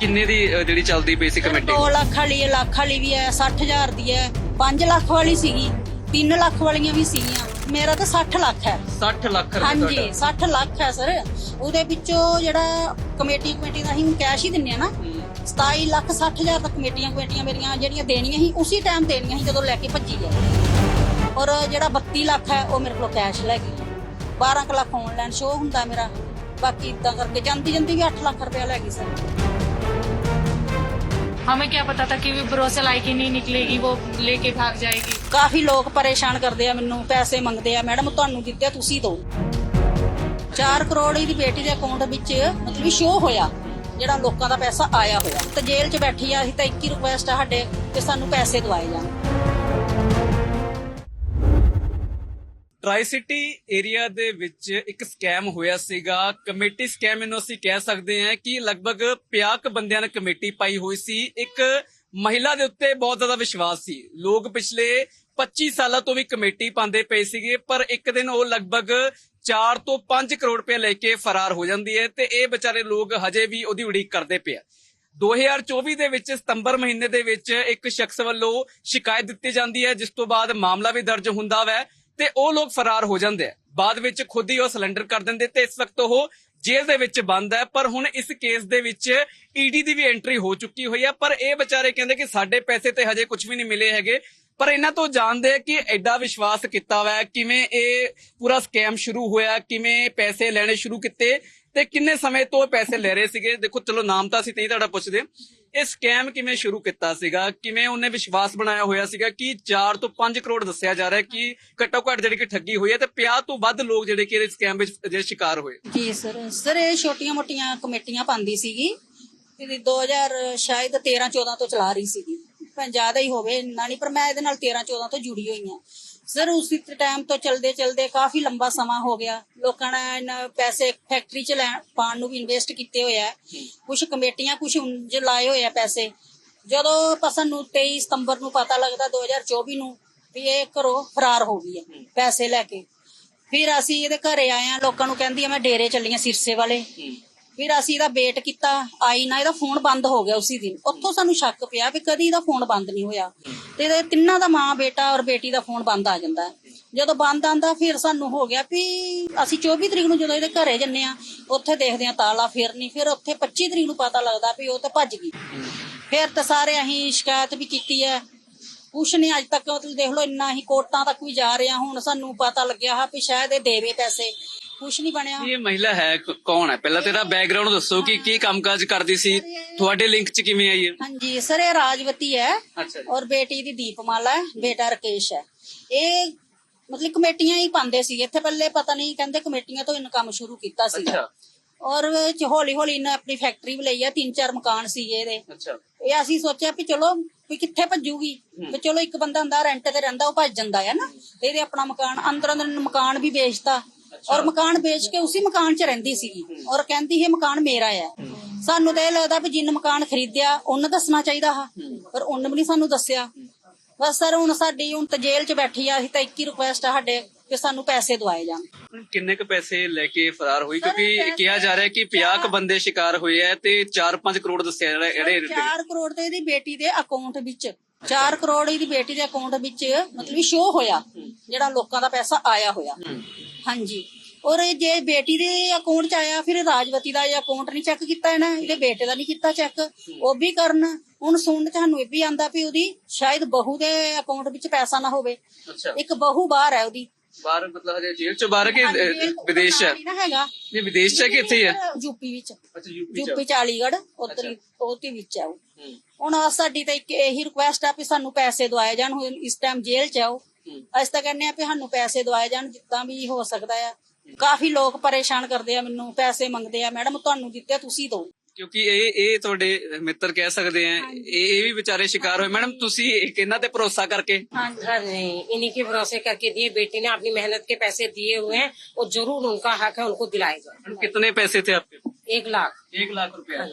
ਕਿੰਨੇ ਦੀ ਅ, ਜਿਹੜੀ ਚੱਲਦੀ ਪਈ ਸੀ ਕਮੇਟੀ? 2 ਲੱਖ ਵਾਲੀ ਹੈ ਲੱਖ ਵਾਲੀ ਵੀ ਹੈ 60000 ਦੀ ਹੈ 5 ਲੱਖ ਵਾਲੀ ਸੀਗੀ 3 ਲੱਖ ਵਾਲੀਆਂ ਵੀ ਸੀਗੀਆਂ ਮੇਰਾ ਤਾਂ 60 ਲੱਖ ਹੈ। 60 ਲੱਖ ਰੁਪਏ ਹਾਂਜੀ ਤੁਹਾਡਾ। 60 ਲੱਖ ਹੈ ਸਰ। ਉਹਦੇ ਵਿੱਚੋਂ ਜਿਹੜਾ ਕਮੇਟੀ ਕਮੇਟੀ ਦਾ ਅਸੀਂ ਕੈਸ਼ ਹੀ ਦਿੰਨੇ ਆ ਨਾ 27 ਲੱਖ 60 ਹਜ਼ਾਰ ਤੱਕ ਕਮੇਟੀਆਂ ਕਮੇਟੀਆਂ ਮੇਰੀਆਂ ਜਿਹੜੀਆਂ ਦੇਣੀਆਂ ਸੀ ਉਸੇ ਟਾਈਮ ਦੇਣੀਆਂ ਸੀ ਜਦੋਂ ਲੈ ਕੇ ਭੱਜੀ ਹੈ ਔਰ ਜਿਹੜਾ 32 ਲੱਖ ਹੈ ਉਹ ਮੇਰੇ ਕੋਲ ਕੈਸ਼ ਲੈ ਗਈ। 12 ਕੁ ਲੱਖ ਆਨਲਾਈਨ ਸ਼ੋ ਹੁੰਦਾ ਮੇਰਾ। ਬਾਕੀ ਇਦਾਂ ਕਰਕੇ ਜਾਂਦੀ ਜਾਂਦੀ ਵੀ 8 ਲੱਖ ਰੁਪਇਆ ਲੈ ਗਈ ਸਰ। हमें क्या पता था कि वो भरोसा लायक ही नहीं निकलेगी वो लेके भाग जाएगी ਕਾਫੀ ਲੋਕ ਪਰੇਸ਼ਾਨ ਕਰਦੇ ਆ ਮੈਨੂੰ ਪੈਸੇ ਮੰਗਦੇ ਆ ਮੈਡਮ ਤੁਹਾਨੂੰ ਦਿੱਤੇ ਆ, ਤੁਸੀਂ ਦਿਓ 4 ਕਰੋੜ ਇਹਦੀ ਬੇਟੀ ਦੇ ਅਕਾਊਂਟ ਵਿੱਚ ਮਤਲਬ ਵੀ ਸ਼ੋ ਹੋਇਆ ਜਿਹੜਾ ਲੋਕਾਂ ਦਾ ਪੈਸਾ ਆਇਆ ਹੋਇਆ ਤੇ ਜੇਲ੍ਹ 'ਚ ਬੈਠੀ ਆ ਅਸੀਂ ਤਾਂ 21 ਰਿਕੁਐਸਟ ਆ ਸਾਡੇ ਕਿ ਸਾਨੂੰ ਪੈਸੇ ਦਵਾਏ ਜਾਣ ਟਰਾਈ ਸਿਟੀ ਏਰੀਆ ਦੇ ਵਿੱਚ ਇੱਕ ਸਕੈਮ ਹੋਇਆ ਸੀਗਾ। ਕਮੇਟੀ ਸਕੈਮ ਇਹਨੂੰ ਅਸੀਂ ਕਹਿ ਸਕਦੇ ਹਾਂ ਕਿ ਲਗਭਗ 50 ਕੁ ਬੰਦਿਆਂ ਨੇ ਕਮੇਟੀ ਪਾਈ ਹੋਈ ਸੀ। ਇੱਕ ਮਹਿਲਾ ਦੇ ਉੱਤੇ ਬਹੁਤ ਜ਼ਿਆਦਾ ਵਿਸ਼ਵਾਸ ਸੀ। ਲੋਕ ਪਿਛਲੇ 25 ਸਾਲਾਂ ਤੋਂ ਵੀ ਕਮੇਟੀ ਪਾਉਂਦੇ ਪਏ ਸੀਗੇ, ਪਰ ਇੱਕ ਦਿਨ ਉਹ ਲਗਭਗ 4 ਤੋਂ 5 ਕਰੋੜ ਰੁਪਏ ਲੈ ਕੇ ਫਰਾਰ ਹੋ ਜਾਂਦੀ ਹੈ ਤੇ ਇਹ ਵਿਚਾਰੇ ਲੋਕ ਹਜੇ ਵੀ ਉਹਦੀ ਉਡੀਕ ਕਰਦੇ ਪਏ ਆ। 2024 ਦੇ ਵਿੱਚ ਸਤੰਬਰ ਮਹੀਨੇ ਦੇ ਵਿੱਚ ਇੱਕ ਸ਼ਖਸ ਵੱਲੋਂ ਸ਼ਿਕਾਇਤ ਦਿੱਤੀ ਜਾਂਦੀ ਹੈ, ਜਿਸ ਤੋਂ ਬਾਅਦ ਮਾਮਲਾ ਵੀ ਦਰਜ ਹੁੰਦਾ ਵੈ। ਤੇ ਉਹ ਲੋਕ ਫਰਾਰ ਹੋ ਜਾਂਦੇ ਆ। ਬਾਅਦ ਵਿੱਚ ਖੁਦ ਹੀ ਉਹ ਸਿਲੰਡਰ ਕਰ ਦਿੰਦੇ ਤੇ ਇਸ ਵਕਤ ਉਹ ਜੇਲ੍ਹ ਦੇ ਵਿੱਚ ਬੰਦ ਹੈ ਪਰ ਹੁਣ ਇਸ ਕੇਸ ਦੇ ਵਿੱਚ ਈਡੀ ਦੀ ਵੀ ਐਂਟਰੀ ਹੋ ਚੁੱਕੀ ਹੋਈ ਹੈ ਪਰ ਇਹ ਵਿਚਾਰੇ ਕਹਿੰਦੇ ਕਿ ਸਾਡੇ ਪੈਸੇ ਤੇ ਹਜੇ ਕੁਝ ਵੀ ਨਹੀਂ ਮਿਲੇ ਹੈਗੇ। ਪਰ ਇਹਨਾਂ ਤੋਂ ਜਾਣਦੇ ਕਿ ਐਡਾ ਵਿਸ਼ਵਾਸ ਕੀਤਾ ਹੋਇਆ ਕਿਵੇਂ ਇਹ ਪੂਰਾ ਸਕੈਮ ਸ਼ੁਰੂ ਹੋਇਆ, ਕਿਵੇਂ ਪੈਸੇ ਲੈਣੇ ਸ਼ੁਰੂ ਕੀਤੇ ਤੇ ਕਿੰਨੇ ਸਮੇਂ ਤੋਂ ਇਹ ਪੈਸੇ ਲੈ ਰਹੇ ਸੀਗੇ? ਦੇਖੋ, ਚਲੋ ਨਾਮ ਤਾਂ ਅਸੀਂ ਨਹੀਂ ਤੁਹਾਡਾ ਪੁੱਛਦੇ ਇਹ ਸਕੈਮ ਕਿਵੇਂ ਸ਼ੁਰੂ ਕੀਤਾ ਸੀਗਾ? ਕਿਵੇਂ ਉਹਨੇ ਵਿਸ਼ਵਾਸ ਬਣਾਇਆ ਹੋਇਆ ਸੀਗਾ ਕਿ 4 ਤੋਂ 5 ਕਰੋੜ ਦੱਸਿਆ ਜਾ ਰਿਹਾ ਕਿ ਘੱਟੋ ਘੱਟ ਜਿਹੜੀ ਕਿ ਠੱਗੀ ਹੋਈ ਹੈ ਤੇ 50 ਤੋਂ ਵੱਧ ਲੋਕ ਜਿਹੜੇ ਕਿ ਇਸ ਸਕੈਮ ਵਿੱਚ ਜਿਹੜੇ ਸ਼ਿਕਾਰ ਹੋਏ। ਜੀ ਸਰ ਸਰ, ਇਹ ਛੋਟੀਆਂ ਮੋਟੀਆਂ ਕਮੇਟੀਆਂ ਪਾਉਂਦੀ ਸੀਗੀ। ਇਹ 2000 ਸ਼ਾਇਦ 13 14 ਤੋਂ ਚਲਾ ਰਹੀ ਸੀਗੀ। ਜ਼ਿਆਦਾ ਹੀ ਹੋਵੇ, ਇੰਨਾ ਨਹੀਂ, ਪਰ ਮੈਂ ਇਹਦੇ ਨਾਲ 13 14 ਤੋਂ ਜੁੜੀ ਹੋਈ ਹਾਂ। ਸਰ ਉਸੇ ਟਾਈਮ ਤੋਂ ਚਲਦੇ ਚਲਦੇ ਕਾਫੀ ਲੰਬਾ ਸਮਾਂ ਹੋ ਗਿਆ। ਲੋਕਾਂ ਨੇ ਇਹਨਾਂ ਪੈਸੇ ਫੈਕਟਰੀ ਚ ਲੈਣ ਪਾਣ ਨੂੰ ਵੀ ਇਨਵੈਸਟ ਕੀਤੇ ਹੋਏ ਕੁਝ ਕਮੇਟੀਆਂ ਕੁਝ ਉਂਝ ਲਾਏ ਹੋਏ ਆ ਪੈਸੇ। ਜਦੋਂ ਆਪਾਂ ਸਾਨੂੰ 23 ਸਤੰਬਰ ਨੂੰ ਪਤਾ ਲੱਗਦਾ 2024 ਨੂੰ, ਵੀ ਇਹ ਘਰੋਂ ਫਰਾਰ ਹੋ ਗਈ ਹੈ ਪੈਸੇ ਲੈ ਕੇ। ਫਿਰ ਅਸੀਂ ਇਹਦੇ ਘਰੇ ਆਏ ਆ, ਲੋਕਾਂ ਨੂੰ ਕਹਿੰਦੀ ਆ, ਮੈਂ ਡੇਰੇ ਚੱਲੀ ਆ ਸਿਰਸੇ ਵਾਲੇ। ਫਿਰ ਅਸੀਂ ਇਹਦਾ ਵੇਟ ਕੀਤਾ, ਆਈ ਨਾ, ਇਹਦਾ ਫੋਨ ਬੰਦ ਹੋ ਗਿਆ ਉਸੇ ਦਿਨ। ਉੱਥੋਂ ਸਾਨੂੰ ਸ਼ੱਕ ਪਿਆ ਵੀ ਕਦੀ ਇਹਦਾ ਫੋਨ ਬੰਦ ਨਹੀਂ ਹੋਇਆ। ਤੇ ਇਹਦੇ ਤਿੰਨਾਂ ਦਾ ਮਾਂ, ਬੇਟਾ ਔਰ ਬੇਟੀ ਦਾ ਫੋਨ ਬੰਦ ਆ ਜਾਂਦਾ ਜਦੋਂ ਬੰਦ ਆਂਦਾ, ਫਿਰ ਸਾਨੂੰ ਹੋ ਗਿਆ ਵੀ ਅਸੀਂ 24 ਤਰੀਕ ਨੂੰ ਜਦੋਂ ਇਹਦੇ ਘਰੇ ਜੰਨੇ ਆ, ਉੱਥੇ ਦੇਖਦੇ ਆ ਤਾਲਾ ਫਿਰ ਨਹੀਂ, ਫਿਰ ਉੱਥੇ 25 ਤਰੀਕ ਨੂੰ ਪਤਾ ਲੱਗਦਾ ਵੀ ਉਹ ਤੇ ਭੱਜ ਗਈ। ਫਿਰ ਤਾਂ ਸਾਰੇ ਅਸੀਂ ਸ਼ਿਕਾਇਤ ਵੀ ਕੀਤੀ ਹੈ। ਕੁਛ ਨਹੀਂ, ਅੱਜ ਤੱਕ ਮਤਲਬ ਦੇਖ ਲਓ, ਇੰਨਾ ਹੀ ਕੋਰਟਾਂ ਤੱਕ ਵੀ ਜਾ ਰਹੇ ਆ। ਹੁਣ ਸਾਨੂੰ ਪਤਾ ਲੱਗਿਆ ਹਾ ਵੀ ਸ਼ਾਇਦ ਇਹ ਦੇਵੇ ਪੈਸੇ। ਕੁਛ ਨਹੀਂ ਬਣਿਆ। ਇਹ ਮਹਿਲਾ ਹੈ ਕ- ਕੌਣ ਹੈ? ਪਹਿਲਾਂ ਤੇਰਾ ਬੈਕਗ੍ਰਾਉਂਡ ਦੱਸੋ ਕਿ ਕੀ ਕੰਮਕਾਜ ਕਰਦੀ ਸੀ? ਤੁਹਾਡੇ ਲਿੰਕ 'ਚ ਕਿਵੇਂ ਆਈ ਹੈ ਹਾਂਜੀ ਸਰ ਇਹ ਰਾਜਵਤੀ ਹੈ ਅੱਛਾ ਔਰ ਬੇਟੀ ਦੀ ਦੀਪਮਾਲਾ ਹੈ ਬੇਟਾ ਰਕੇਸ਼ ਹੈ। ਇਹ ਮਤਲਬ ਕਮੇਟੀਆਂ ਹੀ ਪਾਉਂਦੇ ਸੀ। ਇੱਥੇ ਪਹਿਲੇ ਪਤਾ ਨਹੀਂ ਕਹਿੰਦੇ ਕਮੇਟੀਆਂ ਤੋਂ ਇਹਨਾਂ ਕੰਮ ਸ਼ੁਰੂ ਕੀਤਾ ਸੀ। ਅੱਛਾ। ਔਰ ਹੌਲੀ ਹੌਲੀ ਇਹਨੇ ਆਪਣੀ ਫੈਕਟਰੀ ਵੀ ਲਈ ਆ ਤਿੰਨ ਚਾਰ ਮਕਾਨ ਸੀ ਇਹਦੇ ਅੱਛਾ। ਇਹ ਅਸੀਂ ਸੋਚਿਆ ਵੀ ਚਲੋ ਵੀ ਕਿੱਥੇ ਭੱਜੂਗੀ? ਵੀ ਚਲੋ ਇੱਕ ਬੰਦਾ ਹੁੰਦਾ ਰੈਂਟ ਤੇ ਰਹਿੰਦਾ ਉਹ ਭੱਜ ਜਾਂਦਾ ਹੈ ਨਾ। ਤੇ ਇਹਦੇ ਆਪਣਾ ਮਕਾਨ ਅੰਦਰ ਅੰਦਰ ਮਕਾਨ ਵੀ ਵੇਚਤਾ। ਔਰ ਮਕਾਨ ਵੇਚ ਕੇ ਉਸੇ ਮਕਾਨ 'ਚ ਰਹਿੰਦੀ ਸੀਗੀ ਔਰ ਕਹਿੰਦੀ ਇਹ ਮਕਾਨ ਮੇਰਾ ਹੈ। ਸਾਨੂੰ ਤਾਂ ਇਹ ਲੱਗਦਾ ਵੀ ਜਿੰਨ ਮਕਾਨ ਖਰੀਦਿਆ ਉਹਨੂੰ ਦੱਸਣਾ ਚਾਹੀਦਾ ਹਾ। ਪਰ ਉਹਨੇ ਵੀ ਨਹੀਂ ਸਾਨੂੰ ਦੱਸਿਆ। ਬਸ ਸਰ ਹੁਣ ਸਾਡੀ ਹੁਣ ਤਾਂ ਜੇਲ੍ਹ 'ਚ ਬੈਠੀ ਆ ਅਸੀਂ ਤਾਂ 21 ਰਿਕੁਐਸਟ ਆ ਸਾਡੇ ਕਿ ਸਾਨੂੰ ਪੈਸੇ ਦਵਾਏ ਜਾਣ। ਕਿੰਨੇ ਕ ਪੈਸੇ ਲੈ ਕੇ ਫਰਾਰ ਹੋਈ? ਕਿਉਂਕਿ ਕਿਹਾ ਜਾ ਰਿਹਾ ਕਿ 50 ਕ ਬੰਦੇ ਸ਼ਿਕਾਰ ਹੋਏ ਆ ਤੇ 4-5 ਕਰੋੜ ਦੱਸਿਆ ਜਾ ਰਿਹਾ ਜਿਹੜੇ ਇਹਦੇ ਤੇ। 4 ਕਰੋੜ ਤੇ ਇਹਦੀ ਬੇਟੀ ਦੇ ਅਕਾਊਂਟ ਵਿੱਚ 4 ਕਰੋੜ ਇਹਦੀ ਬੇਟੀ ਦੇ ਅਕਾਊਂਟ ਵਿੱਚ ਮਤਲਬ ਸ਼ੋ ਹੋਇਆ ਜਿਹੜਾ ਲੋਕਾਂ ਦਾ ਪੈਸਾ ਆਇਆ ਹੋਇਆ। ਹਾਂਜੀ। ਔਰ ਜੇ ਬੇਟੀ ਦੇ ਅਕਾਊਂਟ ਚ ਆਇਆ ਫਿਰ ਰਾਜਵਤੀ ਦਾ ਇਹ ਅਕਾਊਂਟ ਨਹੀਂ ਚੈੱਕ ਕੀਤਾ ਇਹਨਾਂ ਇਹਦੇ ਬੇਟੇ ਦਾ ਨਹੀਂ ਕੀਤਾ ਚੈੱਕ ਉਹ ਵੀ ਕਰਨ ਹੁਣ ਸੁਣਨ ਚ ਸਾਨੂੰ ਇਹ ਵੀ ਆਂਦਾ ਵੀ ਉਹਦੀ ਸ਼ਾਇਦ ਬਹੂ ਦੇ ਅਕਾਊਂਟ ਵਿੱਚ ਪੈਸਾ ਨਾ ਹੋਵੇ। ਅੱਛਾ। ਇੱਕ ਬਹੂ ਬਾਹਰ ਹੈ ਉਹਦੀ। ਬਾਹਰ ਮਤਲਬ ਹਜੇ ਜੇਲ੍ਹ ਚੋਂ ਬਾਹਰ ਕਿ ਅਹ, ਵਿਦੇਸ਼ ਚ ਹੈ? ਨਾਲ ਹੀ ਨਾ ਹੈਗਾ। ਨਹੀਂ ਵਿਦੇਸ਼ ਚ ਹੈ ਕਿ ਇੱਥੇ ਹੀ ਹੈ? ਯੂਪੀ ਵਿੱਚ। ਅੱਛਾ ਯੂਪੀ ਚ। ਯੂਪੀ ਚਾਲੀਗੜ ਉਧਰ ਉਹਦੇ ਵਿੱਚ ਆ ਉਹ। ਹੁਣ ਆਹ ਸਾਡੀ ਤਾਂ ਇੱਕ ਇਹੀ ਰਿਕੁਐਸਟ ਆ ਵੀ ਸਾਨੂੰ ਪੈਸੇ ਦਵਾਏ ਜਾਣ ਹੁਣ ਇਸ ਟਾਈਮ ਜੇਲ੍ਹ ਚ ਆਓ। ਅਸੀਂ ਤਾਂ ਕਹਿੰਦੇ ਆ ਵੀ ਸਾਨੂੰ ਪੈਸੇ ਦਵਾਏ ਜਾਣ ਜਿੱਦਾਂ ਵੀ ਹੋ ਸਕਦਾ ਆ ਕਾਫੀ ਲੋਕ ਪਰੇਸ਼ਾਨ ਕਰਦੇ ਆ ਮੈਨੂੰ ਪੈਸੇ ਮੰਗਦੇ ਆ ਮੈਡਮ ਤੁਹਾਨੂੰ ਦਿੱਤੇ ਆ, ਤੁਸੀਂ ਦਿਓ ਕਿਉਂਕਿ ਇਹ ਇਹ ਤੁਹਾਡੇ ਮਿੱਤਰ ਕਹਿ ਸਕਦੇ ਆ ਇਹ ਇਹ ਵੀ ਵਿਚਾਰੇ ਸ਼ਿਕਾਰ ਹੋਏ ਮੈਡਮ ਤੁਸੀਂ ਇੱਕ ਇਹਨਾਂ ਤੇ ਭਰੋਸਾ ਕਰਕੇ घर नहीं इन्हीं के भरोसे करके दिए बेटी ने अपनी मेहनत के पैसे दिए हुए हैं वो जरूर उनका हक है उनको दिलाए जाए मैडम, कितने पैसे थे आपके एक लाख। एक लाख रुपया।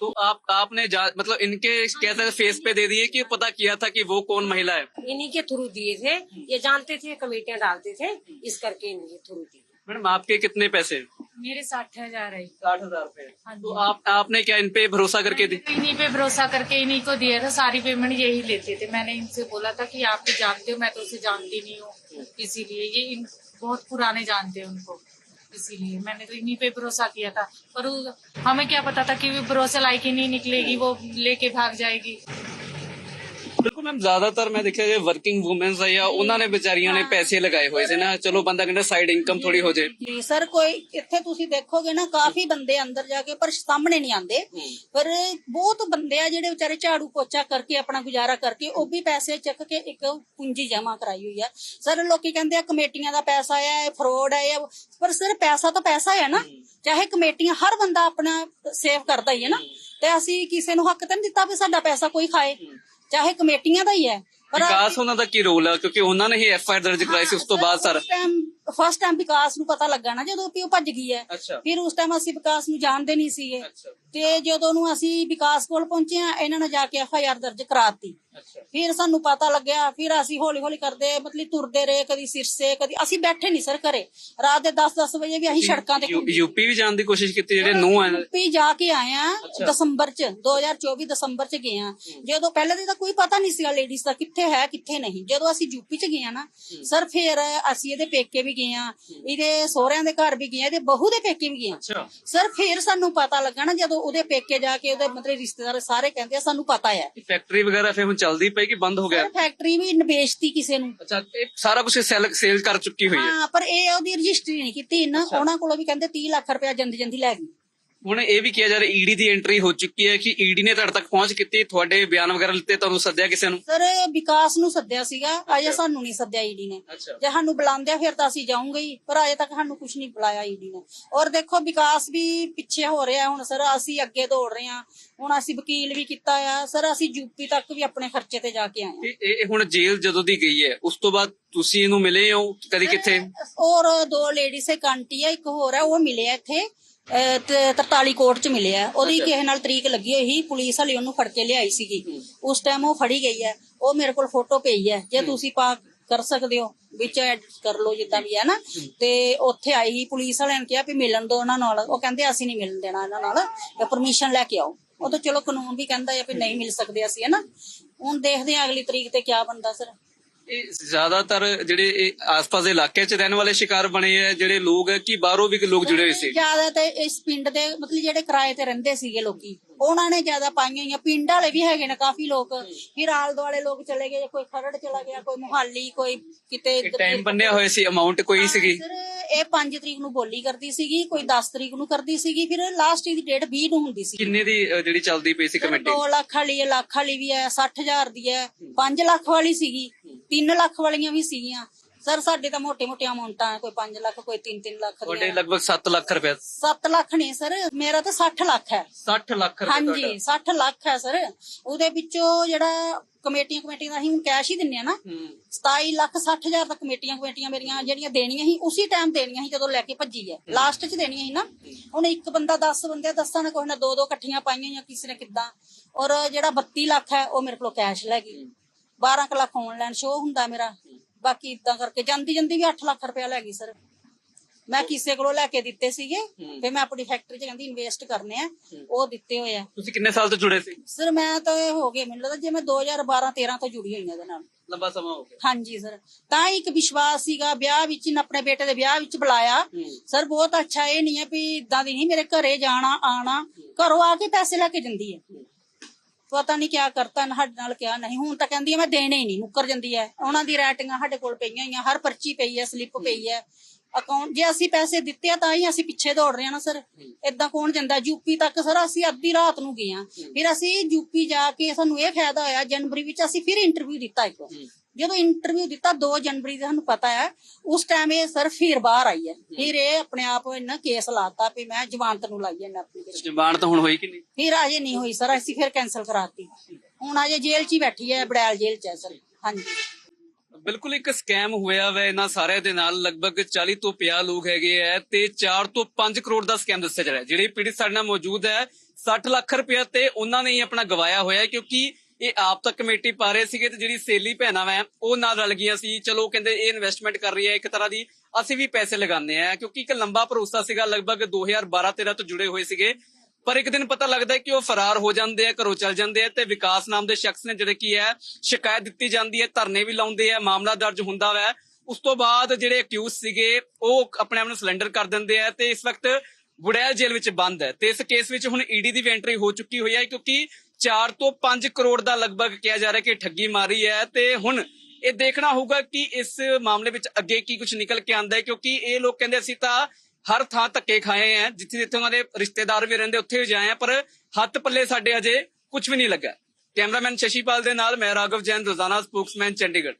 तो आप आपने जा, मतलब इनके कैसे फेस पे दे दिए कि पता किया था कि वो कौन महिला है? इन्हीं के थ्रू दिए थे। ये जानते थे कमेटियाँ डालते थे इस करके इन्हीं के थ्रू दिए। मैडम आपके कितने पैसे? मेरे साठ हज़ार है। साठ हज़ार रुपए हाँ तो आप आपने क्या इन पे भरोसा करके दी तो इन्हीं पे भरोसा करके इन्हीं को दिया था। सारी पेमेंट यही लेते थे। मैंने इनसे बोला था कि आप तो जानते हो मैं तो उसे जानती नहीं हूँ इसीलिए ये इन बहुत पुराने जानते हैं उनको। इसीलिए मैंने तो इन्हीं पे भरोसा किया था पर हमें क्या पता था कि वो भरोसा लायक ही नहीं निकलेगी वो लेके भाग जाएगी ਮੈਮ ਜ਼ਿਆਦਾਤਰ ਮੈਂ ਦੇਖਿਆ ਜੇ ਵਰਕਿੰਗ ਔਮਨਸ ਆ ਜਾਂ ਉਹਨਾਂ ਨੇ ਵਿਚਾਰੀਆਂ ਨੇ ਪੈਸੇ ਲਗਾਏ ਹੋਏ ਸੀ ਨਾ ਚਲੋ ਬੰਦਾ ਕਹਿੰਦਾ ਸਾਈਡ ਇਨਕਮ ਥੋੜੀ ਹੋ ਜੇ। ਜੀ ਸਰ ਕੋਈ ਇੱਥੇ ਤੁਸੀਂ ਦੇਖੋਗੇ ਨਾ ਕਾਫੀ ਬੰਦੇ ਅੰਦਰ ਜਾ ਕੇ ਪਰ ਸਾਹਮਣੇ ਨਹੀਂ ਆਉਂਦੇ। ਪਰ ਬਹੁਤ ਬੰਦੇ ਆ ਜਿਹੜੇ ਵਿਚਾਰੇ ਝਾੜੂ ਪੋਚਾ ਕਰਕੇ ਆਪਣਾ ਗੁਜ਼ਾਰਾ ਕਰਕੇ ਉਹ ਵੀ ਪੈਸੇ ਚੱਕ ਕੇ ਇੱਕ ਪੂੰਜੀ ਜਮ੍ਹਾਂ ਕਰਾਈ ਹੋਈ ਆ। ਸਰ ਲੋਕੀ ਕਹਿੰਦੇ ਆ ਕਮੇਟੀਆਂ ਦਾ ਪੈਸਾ ਆ ਇਹ ਫਰੋਡ ਆ ਇਹ ਪਰ ਸਰ ਪੈਸਾ ਤਾਂ ਪੈਸਾ ਹੈ ਨਾ। ਚਾਹੇ ਕਮੇਟੀਆਂ ਹਰ ਬੰਦਾ ਆਪਣਾ ਸੇਵ ਕਰਦਾ ਹੀ ਹੈ ਨਾ। ਤੇ ਅਸੀਂ ਕਿਸੇ ਨੂੰ ਹੱਕ ਤਾਂ ਨਹੀਂ ਦਿੱਤਾ ਵੀ ਸਾਡਾ ਪੈਸਾ ਕੋਈ ਖਾਏ। ਚਾਹੇ ਕਮੇਟੀਆਂ ਦਾ ਹੀ ਹੈ ਪਰ ਵਿਕਾਸ ਉਹਨਾਂ ਦਾ ਕੀ ਰੋਲ ਆ? ਕਿਉਂਕਿ ਉਹਨਾਂ ਨੇ ਹੀ ਐਫ ਆਈ ਦਰਜ ਕਰਾਈ ਸੀ ਉਸ ਤੋਂ ਬਾਅਦ ਸਰ। ਫਸਟ ਟਾਈਮ ਵਿਕਾਸ ਨੂੰ ਪਤਾ ਲੱਗਾ ਨਾ ਜਦੋਂ ਵੀ ਉਹ ਭੱਜ ਗਈ ਹੈ। ਅੱਛਾ। ਫਿਰ ਉਸ ਟਾਈਮ ਅਸੀਂ ਵਿਕਾਸ ਨੂੰ ਜਾਣਦੇ ਨਹੀਂ ਸੀਗੇ। ਅੱਛਾ। ਤੇ ਜਦੋਂ ਨੂੰ ਅਸੀਂ ਵਿਕਾਸ ਕੋਲ ਪਹੁੰਚੇ ਆ ਇਹਨਾਂ ਨੇ ਜਾ ਕੇ ਐਫ ਆਈ ਆਰ ਦਰਜ ਕਰਾਤੀ। ਫਿਰ ਸਾਨੂੰ ਪਤਾ ਲੱਗਿਆ ਫਿਰ ਅਸੀਂ ਹੌਲੀ ਹੌਲੀ ਕਰਦੇ ਮਤਲਬ ਤੁਰਦੇ ਰਹੇ ਕਦੀ ਸਿਰਸੇ ਕਦੀ ਅਸੀਂ ਬੈਠੇ ਨਹੀਂ ਸਰ ਘਰੇ। ਰਾਤ ਦੇ 10-10 ਵਜੇ ਵੀ ਅਸੀਂ ਸੜਕਾਂ ਤੇ ਯੂਪੀ ਵੀ ਜਾਣ ਦੀ ਕੋਸ਼ਿਸ਼ ਕੀਤੀ ਜਿਹੜੇ ਨੂੰ ਆ। ਯੂਪੀ ਜਾ ਕੇ ਆਏ ਆ। ਦਸੰਬਰ ਚ 2024 ਦਸੰਬਰ ਚ ਗਏ ਆ। ਜਦੋਂ ਪਹਿਲੇ ਦੇ ਤਾਂ ਕੋਈ ਪਤਾ ਨਹੀਂ ਸੀਗਾ ਲੇਡੀਜ਼ ਦਾ ਕਿੱਥੇ ਹੈ ਕਿੱਥੇ ਨਹੀਂ। ਜਦੋਂ ਅਸੀਂ ਯੂਪੀ ਚ ਗਏ ਆ ਨਾ ਸਰ ਫਿਰ ਅਸੀਂ ਇਹਦੇ ਪੇਕੇ ਵੀ ਗਏ ਆ ਇਹਦੇ ਸਹੁਰਿਆਂ ਦੇ ਘਰ ਵੀ ਗਏ ਆ ਇਹਦੇ ਬਹੂ ਦੇ ਪੇਕੇ ਵੀ ਗਏ ਆ। ਸਰ ਫਿਰ ਸਾਨੂੰ ਪਤਾ ਲੱਗਾ ਨਾ ਜਦੋਂ ਉਹਦੇ ਪੇਕੇ ਜਾ ਕੇ ਉਹਦੇ ਮਤਲਬ ਰਿਸ਼ਤੇਦਾਰ ਸਾਰੇ ਕਹਿੰਦੇ ਆ ਸਾਨੂੰ ਪਤਾ ਹੈ ਫੈਕਟਰੀ ਵਗੈਰਾ ਫਿਰ ਹੁਣ ਚੱਲਦੀ ਪਈ ਕਿ ਬੰਦ ਹੋ ਗਿਆ? ਫੈਕਟਰੀ ਵੀ ਨਿਵੇਸ਼ਤੀ ਕਿਸੇ ਨੂੰ। ਅੱਛਾ ਇਹ ਸਾਰਾ ਕੁਝ ਸੈਲ ਸੇਲ ਕਰ ਚੁੱਕੀ ਹੋਈ ਹੈ? ਹਾਂ ਪਰ ਇਹ ਉਹਦੀ ਰਜਿਸਟਰੀ ਨਹੀਂ ਕੀਤੀ ਨਾ। ਉਹਨਾਂ ਕੋਲੋਂ ਵੀ ਕਹਿੰਦੇ 30 ਲੱਖ ਰੁਪਇਆ ਜੰਦੀ ਜੰਦੀ ਲੈ ਗਈ। ਹੁਣ ਇਹ ਵੀ ਕਿਹਾ ਜਾ ਰਿਹਾ ਈਡੀ ਦੀ ਐਂਟਰੀ ਹੋ ਚੁੱਕੀ ਹੈ ਕਿ ਈਡੀ ਨੇ ਤੁਹਾਡੇ ਤੱਕ ਪਹੁੰਚ ਕੀਤੀ ਤੁਹਾਡੇ ਬਿਆਨ ਵਗੈਰਾ ਲਿੱਤੇ ਤੁਹਾਨੂੰ ਸੱਦਿਆ ਕਿਸੇ ਨੂੰ? ਸਰ ਵਿਕਾਸ ਨੂੰ ਸੱਦਿਆ ਸੀਗਾ ਅਜੇ ਸਾਨੂੰ ਨਹੀਂ ਸੱਦਿਆ ਈਡੀ ਨੇ। ਅੱਛਾ। ਜੇ ਸਾਨੂੰ ਬੁਲਾਉਂਦੇ ਆ ਫਿਰ ਤਾਂ ਅਸੀਂ ਜਾਊਂਗੇ ਹੀ ਪਰ ਅਜੇ ਤੱਕ ਸਾਨੂੰ ਕੁਝ ਨਹੀਂ ਬੁਲਾਇਆ ਈਡੀ ਨੇ। ਔਰ ਦੇਖੋ ਵਿਕਾਸ ਵੀ ਪਿੱਛੇ ਹੋ ਰਿਹਾ ਹੁਣ ਸਰ ਅਸੀਂ ਅੱਗੇ ਦੌੜ ਰਹੇ ਹਾਂ। ਹੁਣ ਅਸੀਂ ਵਕੀਲ ਵੀ ਕੀਤਾ ਆ। ਸਰ ਅਸੀਂ ਯੂਪੀ ਤੱਕ ਵੀ ਆਪਣੇ ਖਰਚੇ ਤੇ ਜਾ ਕੇ ਆਏ ਹਾਂ। ਇਹ ਇਹ ਹੁਣ ਜੇਲ੍ਹ ਜਦੋਂ ਦੀ ਗਈ ਹੈ ਉਸ ਤੋਂ ਬਾਅਦ ਤੁਸੀਂ ਇਹਨੂੰ ਮਿਲੇ ਹੋ ਕਦੀ ਕਿੱਥੇ? ਔਰ ਦੋ ਲੇਡੀਜ਼ ਇੱਕ ਆਂਟੀ ਆ ਇੱਕ ਹੋਰ ਆ ਉਹ ਮਿਲੇ ਆ ਇੱਥੇ। ਤੇ 43 ਕੋਰਟ ਚ ਮਿਲੇ ਆ ਉਹਦੀ ਕਿਸੇ ਨਾਲ ਤਰੀਕ ਲੱਗੀ ਹੋਈ ਸੀ ਪੁਲਿਸ ਵਾਲੀ ਉਹਨੂੰ ਫੜ ਕੇ ਲਿਆਈ ਸੀਗੀ। ਉਸ ਟਾਈਮ ਉਹ ਫੜੀ ਗਈ ਹੈ। ਉਹ ਮੇਰੇ ਕੋਲ ਫੋਟੋ ਪਈ ਹੈ। ਜੇ ਤੁਸੀਂ ਪਾ ਕਰ ਸਕਦੇ ਹੋ ਵਿੱਚ ਐਡਿਟ ਕਰ ਲਓ ਜਿੱਦਾਂ ਵੀ ਹੈ ਨਾ। ਤੇ ਉੱਥੇ ਆਈ ਸੀ ਪੁਲਿਸ ਵਾਲਿਆਂ ਨੇ ਕਿਹਾ ਵੀ ਮਿਲਣ ਦੋ ਉਹਨਾਂ ਨਾਲ। ਉਹ ਕਹਿੰਦੇ ਅਸੀਂ ਨਹੀਂ ਮਿਲਣ ਦੇਣਾ ਇਹਨਾਂ ਨਾਲ। ਪਰਮਿਸ਼ਨ ਲੈ ਕੇ ਆਓ। ਉਹ ਤਾਂ ਚਲੋ ਕਾਨੂੰਨ ਵੀ ਕਹਿੰਦਾ ਹੈ ਵੀ ਨਹੀਂ ਮਿਲ ਸਕਦੇ ਅਸੀਂ ਹੈ ਨਾ। ਹੁਣ ਦੇਖਦੇ ਹਾਂ ਅਗਲੀ ਤਰੀਕ ਤੇ ਕੀ ਬੰਦਾ ਸਰ ਇਹ ਜ਼ਿਆਦਾਤਰ ਜਿਹੜੇ ਇਹ ਆਸ-ਪਾਸ ਦੇ ਇਲਾਕੇ 'ਚ ਰਹਿਣ ਵਾਲੇ ਸ਼ਿਕਾਰ ਬਣੇ ਆ, ਜਿਹੜੇ ਲੋਕ ਹੈ ਕਿ ਬਾਹਰੋਂ ਵੀ ਲੋਕ ਜੁੜੇ ਹੋਏ ਸੀ? ਜ਼ਿਆਦਾ ਤੇ ਇਸ ਪਿੰਡ ਦੇ, ਮਤਲਬ ਜਿਹੜੇ ਕਿਰਾਏ ਤੇ ਰਹਿੰਦੇ ਸੀਗੇ ਲੋਕੀ। ਉਹਨਾਂ ਨੇ ਜ਼ਿਆਦਾ ਪਾਈਆਂ ਹੋਈਆਂ। ਪਿੰਡ ਵਾਲੇ ਵੀ ਹੈਗੇ ਨੇ ਕਾਫੀ ਲੋਕ। ਫਿਰ ਆਲ ਦੁਆਲੇ ਲੋਕ ਚਲੇ ਗਏ। ਕੋਈ ਖਰੜ ਚਲਾ ਗਿਆ ਕੋਈ ਮੁਹਾਲੀ ਕੋਈ ਕਿਤੇ ਟਾਈਮ ਬੰਨਿਆ ਹੋਇਆ ਸੀ ਅਮਾਉਂਟ ਕੋਈ ਸੀਗੀ? ਇਹ 5 ਤਰੀਕ ਨੂੰ ਬੋਲੀ ਕਰਦੀ ਸੀਗੀ ਕੋਈ 10 ਤਰੀਕ ਨੂੰ ਕਰਦੀ ਸੀਗੀ ਫਿਰ ਲਾਸਟ ਦੀ ਡੇਟ 20 ਨੂੰ ਹੁੰਦੀ ਸੀ ਕਿੰਨੇ ਦੀ ਜਿਹੜੀ ਚੱਲਦੀ ਪਈ ਸੀ ਕਮੇਟੀ? 2 ਲੱਖ ਵਾਲੀ ਹੈ ਲੱਖ ਵਾਲੀ ਵੀ ਹੈ 60000 ਦੀ ਹੈ 5 ਲੱਖ ਵਾਲੀ ਸੀਗੀ 3 ਲੱਖ ਵਾਲੀਆਂ ਵੀ ਸੀਗੀਆਂ। ਸਰ ਸਾਡੇ ਤਾਂ ਮੋਟੇ ਮੋਟੇ ਅਮਾਉਂਟਾਂ ਕੋਈ 5 ਲੱਖ ਕੋਈ 3-3 ਲੱਖ ਤੁਹਾਡੇ ਦੀਆਂ ਲਗਭਗ 7 ਲੱਖ ਰੁਪਏ। 7 ਲੱਖ ਨਹੀਂ ਸਰ ਮੇਰਾ ਤਾਂ 60 ਲੱਖ ਹੈ। 60 ਲੱਖ ਰੁਪਏ ਹਾਂਜੀ 60 ਲੱਖ ਹੈ ਸਰ। ਉਹਦੇ ਵਿੱਚੋਂ ਜਿਹੜਾ ਕਮੇਟੀਆਂ ਕਮੇਟੀਆਂ ਦਾ ਅਸੀਂ ਹੁਣ ਕੈਸ਼ ਹੀ ਦਿੰਨੇ ਆ ਨਾ ਹੂੰ। 27 ਲੱਖ 60 ਹਜ਼ਾਰ ਤੱਕ ਕਮੇਟੀਆਂ ਕਮੇਟੀਆਂ ਮੇਰੀਆਂ ਜਿਹੜੀਆਂ ਦੇਣੀਆਂ ਸੀ ਉਸੇ ਟਾਈਮ ਦੇਣੀਆਂ ਸੀ ਜਦੋਂ ਲੈ ਕੇ ਭੱਜੀ ਹੈ। ਲਾਸਟ 'ਚ ਦੇਣੀਆਂ ਸੀ ਨਾ। ਹੁਣ ਇੱਕ ਬੰਦਾ 10 ਬੰਦੇ ਦੱਸਾਂ ਨੇ ਕੋਈ ਨਾ ਦੋ ਦੋ ਇਕੱਠੀਆਂ ਪਾਈਆਂ ਜਾਂ ਕਿਸੇ ਨੇ ਕਿੱਦਾਂ। ਔਰ ਜਿਹੜਾ 32 ਲੱਖ ਹੈ ਉਹ ਮੇਰੇ ਕੋਲੋਂ ਕੈਸ਼ ਲੈ ਗਈ। 12 ਕੁ ਲੱਖ ਆਨਲਾਈਨ ਸ਼ੋ ਹੁੰਦਾ ਮੇਰਾ। ਬਾਕੀ ਇਦਾਂ ਕਰਕੇ ਜਾਂਦੀ ਜਾਂਦੀ ਵੀ 8 ਲੱਖ ਰੁਪਇਆ ਲੈ ਗਈ ਸਰ। ਮੈਂ ਕਿਸੇ ਕੋਲੋਂ ਲੈ ਕੇ ਦਿੱਤੇ ਸੀਗੇ ਫਿਰ ਮੈਂ ਆਪਣੀ ਫੈਕਟਰੀ 'ਚ ਕਹਿੰਦੀ ਇਨਵੈਸਟ ਕਰਨੇ ਆ ਉਹ ਦਿੱਤੇ ਹੋਏ ਆ। ਤੁਸੀਂ ਕਿੰਨੇ ਸਾਲ ਤੋਂ ਜੁੜੇ ਸੀ? ਸਰ ਮੈਂ ਤਾਂ ਇਹ ਹੋ ਗਏ ਮੈਨੂੰ ਲੱਗਦਾ ਜੇ ਮੈਂ 2012 13 ਤੋਂ ਜੁੜੀ ਹੋਈ ਹਾਂ ਇਹਦੇ ਨਾਲ। ਲੰਬਾ ਸਮਾਂ ਹੋ ਗਿਆ। ਹਾਂਜੀ ਸਰ। ਤਾਂ ਇੱਕ ਵਿਸ਼ਵਾਸ ਸੀਗਾ ਵਿਆਹ ਵਿੱਚ ਇਹਨੇ ਆਪਣੇ ਬੇਟੇ ਦੇ ਵਿਆਹ ਵਿੱਚ ਬੁਲਾਇਆ। ਸਰ ਬਹੁਤ ਅੱਛਾ ਇਹ ਨਹੀਂ ਹੈ ਵੀ ਇਦਾਂ ਦੀ ਨਹੀਂ ਮੇਰੇ ਘਰੇ ਜਾਣਾ ਆਣਾ ਘਰੋਂ ਆ ਕੇ ਪੈਸੇ ਲੈ ਕੇ ਜਾਂਦੀ ਹੈ। ਪਤਾ ਨਹੀਂ ਕਿਆ ਕਰਤਾ ਨਾ ਸਾਡੇ ਨਾਲ ਕਿਆ ਨਹੀਂ। ਹੁਣ ਤਾਂ ਕਹਿੰਦੀ ਹੈ ਮੈਂ ਦੇਣੇ ਹੀ ਨਹੀਂ ਮੁੱਕਰ ਜਾਂਦੀ ਹੈ ਉਹਨਾਂ ਦੀ ਰਾਈਟਿੰਗਾਂ ਸਾਡੇ ਕੋਲ ਪਈਆਂ ਹੋਈਆਂ ਹਰ ਪਰਚੀ ਪਈ ਹੈ। ਸਲਿੱਪ ਪਈ ਹੈ ਅਕਾਊਂਟ ਜੇ ਅਸੀਂ ਪੈਸੇ ਦਿੱਤੇ ਆ ਤਾਂ ਹੀ ਅਸੀਂ ਪਿੱਛੇ ਦੌੜ ਰਹੇ ਹਾਂ ਨਾ ਸਰ। ਇਦਾਂ ਕੌਣ ਜਾਂਦਾ? ਯੂਪੀ ਤੱਕ ਸਰ ਅਸੀਂ ਅੱਧੀ ਰਾਤ ਨੂੰ ਗਏ ਆ। ਫਿਰ ਅਸੀਂ ਯੂਪੀ ਜਾ ਕੇ ਸਾਨੂੰ ਇਹ ਫਾਇਦਾ ਹੋਇਆ ਜਨਵਰੀ ਵਿੱਚ ਅਸੀਂ ਫਿਰ ਇੰਟਰਵਿਊ ਦਿੱਤਾ ਇੱਕ। ਜਦੋਂ ਇੰਟਰਵਿਊ ਦਿੱਤਾ 2 ਜਨਵਰੀ ਦਾ ਸਾਨੂੰ ਪਤਾ ਹੈ ਉਸ ਟਾਈਮ ਇਹ ਸਰ ਫਿਰ ਬਾਹਰ ਆਈ ਹੈ। ਫਿਰ ਇਹ ਆਪਣੇ ਆਪ ਇਹਨਾਂ ਕੇਸ ਲਾਤਾ ਵੀ ਮੈਂ ਜ਼ਮਾਨਤ ਨੂੰ ਲਾਈ ਹੈ ਆਪਣੀ ਫਿਰ। ਜ਼ਬਾਨ ਤਾਂ ਹੁਣ ਹੋਈ ਕਿ ਨਹੀਂ? ਫਿਰ ਅਜੇ ਨਹੀਂ ਹੋਈ ਸਰ ਅਸੀਂ ਫਿਰ ਕੈਨਸਲ ਕਰਾਤੀ। ਹੁਣ ਅਜੇ ਜੇਲ੍ਹ 'ਚ ਹੀ ਬੈਠੀ ਹੈ ਬੜੈਲ ਜੇਲ੍ਹ 'ਚ ਹੈ ਸਰ ਹਾਂਜੀ। ਬਿਲਕੁਲ ਇੱਕ ਸਕੈਮ ਹੋਇਆ ਵਾ ਇਹਨਾਂ ਸਾਰਿਆਂ ਦੇ ਨਾਲ ਲਗਭਗ 40 ਤੋਂ 50 ਲੋਕ ਹੈਗੇ ਆ ਤੇ 4 ਤੋਂ 5 ਕਰੋੜ ਦਾ ਸਕੈਮ ਦੱਸਿਆ ਜਾ ਰਿਹਾ। ਜਿਹੜੇ ਪੀੜਿਤ ਸਾਡੇ ਨਾਲ ਮੌਜੂਦ ਹੈ 60 ਲੱਖ ਰੁਪਇਆ ਤੇ ਉਹਨਾਂ ਨੇ ਹੀ ਆਪਣਾ ਗਵਾਇਆ ਹੋਇਆ ਕਿਉਂਕਿ ਇਹ ਆਪ ਤਾਂ ਕਮੇਟੀ ਪਾ ਰਹੇ ਸੀਗੇ ਤੇ ਜਿਹੜੀ ਸੇਲੀ ਭੈਣਾਂ ਵੈ, ਉਹ ਨਾਲ ਰਲ ਗਈਆਂ ਸੀ। ਚਲੋ ਕਹਿੰਦੇ ਇਹ ਇਨਵੈਸਟਮੈਂਟ ਕਰ ਰਹੀ ਹੈ, ਇੱਕ ਤਰ੍ਹਾਂ ਦੀ ਅਸੀਂ ਵੀ ਪੈਸੇ ਲਗਾਉਂਦੇ ਆ ਕਿਉਂਕਿ ਇੱਕ ਲੰਬਾ ਭਰੋਸਾ ਸੀਗਾ, ਲਗਭਗ 2012-13 ਤੋਂ ਜੁੜੇ ਹੋਏ ਸੀਗੇ। ਪਰ ਇੱਕ ਦਿਨ ਪਤਾ ਲੱਗਦਾ ਕਿ ਉਹ ਫਰਾਰ ਹੋ ਜਾਂਦੇ ਆ, ਘਰੋਂ ਚਲ ਜਾਂਦੇ ਆ ਤੇ ਵਿਕਾਸ ਨਾਮ ਦੇ ਸ਼ਖਸ ਨੇ ਜਿਹੜੇ ਕੀ ਹੈ, ਸ਼ਿਕਾਇਤ ਦਿੱਤੀ ਜਾਂਦੀ ਹੈ, ਧਰਨੇ ਵੀ ਲਾਉਂਦੇ ਆ, ਮਾਮਲਾ ਦਰਜ ਹੁੰਦਾ ਵੈ। ਉਸ ਤੋਂ ਬਾਅਦ ਜਿਹੜੇ ਅਕਿਊਜ਼ ਸੀਗੇ, ਉਹ ਆਪਣੇ ਆਪ ਨੂੰ ਸਿਲੰਡਰ ਕਰ ਦਿੰਦੇ ਆ ਤੇ ਇਸ ਵਕਤ ਬੁੜੈਲ ਜੇਲ੍ਹ ਵਿੱਚ ਬੰਦ ਹੈ। ਤੇ ਇਸ ਕੇਸ ਵਿੱਚ ਹੁਣ ਈਡੀ ਦੀ ਵੀ ਐਂਟਰੀ ਹੋ ਚੁੱਕੀ ਹੋਈ ਹੈ, ਕਿਉਂਕਿ 4 ਤੋਂ 5 ਕਰੋੜ ਦਾ ਲਗਭਗ ਕਿਹਾ ਜਾ ਰਿਹਾ ਕਿ ਠੱਗੀ ਮਾਰੀ ਹੈ ਤੇ ਹੁਣ ਇਹ ਦੇਖਣਾ ਹੋਊਗਾ ਕਿ ਇਸ ਮਾਮਲੇ ਵਿੱਚ ਅੱਗੇ ਕੀ ਕੁਝ ਨਿਕਲ ਕੇ ਆਂਦਾ ਹੈ, ਕਿਉਂਕਿ ਇਹ ਲੋਕ ਕਹਿੰਦੇ ਅਸੀਂ ਤਾਂ ਹਰ ਥਾਂ ਧੱਕੇ ਖਾਏ ਆ ਜਿੱਥੇ ਜਿੱਥੇ ਉਹਨਾਂ ਦੇ ਰਿਸ਼ਤੇਦਾਰ ਵੀ ਰਹਿੰਦੇ ਉੱਥੇ ਵੀ ਜਾਏ ਆ ਪਰ ਹੱਥ ਪੱਲੇ ਸਾਡੇ ਅਜੇ ਕੁਝ ਵੀ ਨਹੀਂ ਲੱਗਾ। ਕੈਮਰਾਮੈਨ ਸ਼ਸ਼ੀਪਾਲ ਦੇ ਨਾਲ ਮੈਂ ਰਾਘਵ ਜੈਨ, ਰੋਜ਼ਾਨਾ ਸਪੋਕਸਮੈਨ, ਚੰਡੀਗੜ੍ਹ।